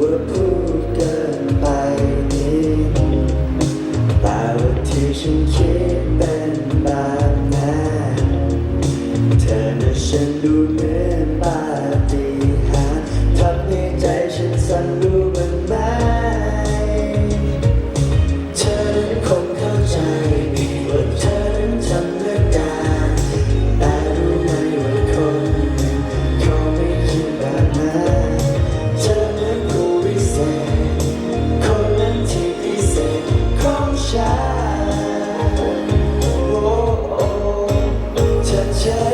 ว่าพูดเกินไปนิดแต่ว่าที่ฉันคิดเป็นแบบนั้นเธอน่ะฉันดูเหมือนปาฏิหาริย์ทำให้ใจฉันสั่นรู้ เ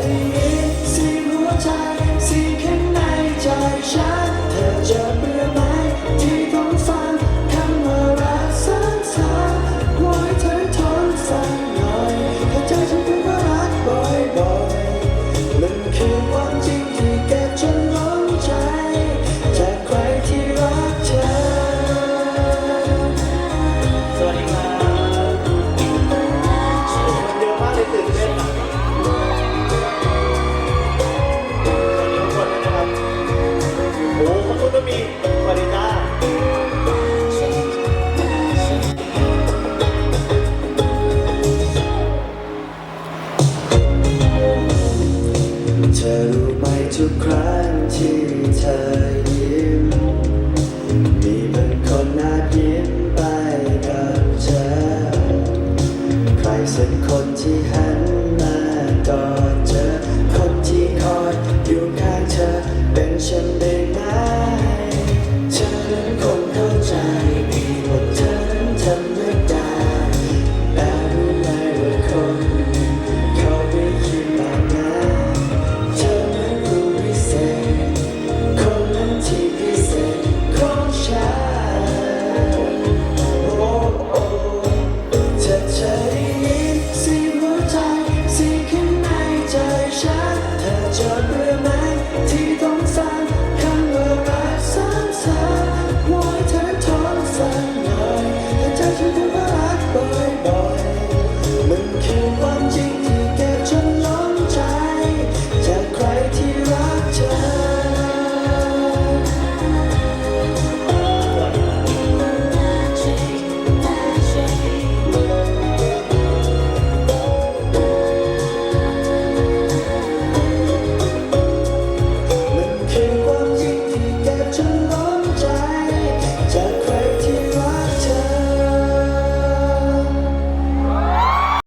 ทุกครั้งที่เธอยิ้ม มีบางคนอาจยิ้มไปกับเธอ ใครสักคนที่หันมากอดเธอ คนที่คอยอยู่ข้างเธอ เป็นฉันได้ไหมเธอเป็นคนเข้าใจ เธอจะเบื่อไหมที่ต้องฟังคำว่ารักซ้ำๆวอยเธอท้สั่น